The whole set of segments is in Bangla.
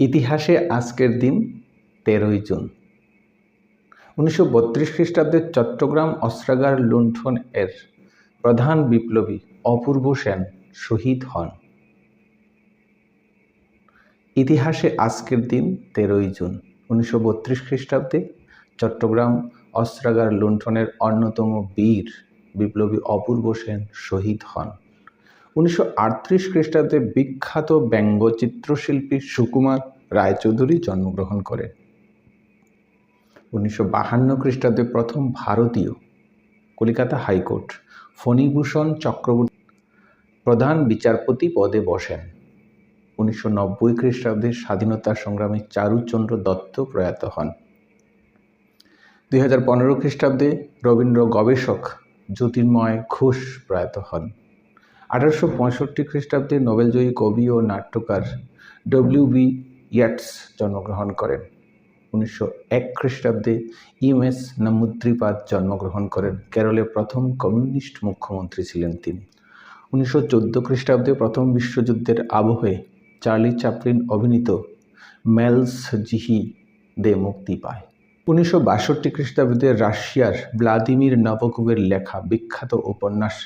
ইতিহাসে আজকের দিন তেরোই জুন। উনিশশো বত্রিশ খ্রিস্টাব্দে চট্টগ্রাম অস্ত্রাগার লুণ্ঠন এর প্রধান বিপ্লবী অপূর্ব সেন শহীদ হন। ইতিহাসে আজকের দিন তেরোই জুন, উনিশশো বত্রিশ খ্রিস্টাব্দে চট্টগ্রাম অস্ত্রাগার লুণ্ঠনের অন্যতম বীর বিপ্লবী অপূর্ব সেন শহীদ হন। উনিশশো আটত্রিশ খ্রিস্টাব্দে বিখ্যাত ব্যঙ্গ চিত্রশিল্পী সুকুমার রায়চৌধুরী জন্মগ্রহণ করেন। উনিশশো বাহান্ন খ্রিস্টাব্দে প্রথম ভারতীয় কলিকাতা হাইকোর্ট ফণীভূষণ চক্রবর্তী প্রধান বিচারপতি পদে বসেন। উনিশশো নব্বই খ্রিস্টাব্দে স্বাধীনতা সংগ্রামী চারুচন্দ্র দত্ত প্রয়াত হন। দুই হাজার পনেরো খ্রিস্টাব্দে রবীন্দ্র গবেষক জ্যোতির্ময় ঘোষ প্রয়াত হন। আঠারোশো পঁয়ষট্টি খ্রিস্টাব্দে নোবেলজয়ী কবি ও নাট্যকার ডব্লিউ বি ইয়াটস জন্মগ্রহণ করেন। উনিশশো এক খ্রিস্টাব্দে ইম এস নামুদ্রিপাদ জন্মগ্রহণ করেন। কেরলের প্রথম কমিউনিস্ট মুখ্যমন্ত্রী ছিলেন তিনি। উনিশশো চোদ্দ খ্রিস্টাব্দে প্রথম বিশ্বযুদ্ধের আবহে চার্লি চাপলিন অভিনীত মেলস জিহি দে মুক্তি পায়। উনিশশো বাষট্টি খ্রিস্টাব্দে রাশিয়ার ভ্লাদিমির নবকুবের লেখা বিখ্যাত উপন্যাস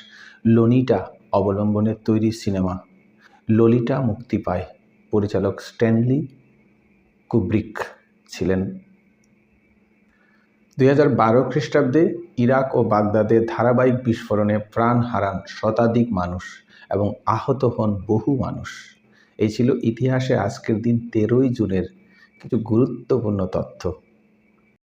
লনিটা অবলম্বনে তৈরি সিনেমা। ললিটা মুক্তি পায়। পরিচালক স্ট্যানলি কুব্রিক ছিলেন। দুই হাজার বারো খ্রিস্টাব্দে ইরাক ও বাগদাদে ধারাবাহিক বিস্ফোরণে প্রাণ হারান শতাধিক মানুষ এবং আহত হন বহু মানুষ। এই ছিল ইতিহাসে আজকের দিন তেরোই জুনের কিছু গুরুত্বপূর্ণ তথ্য।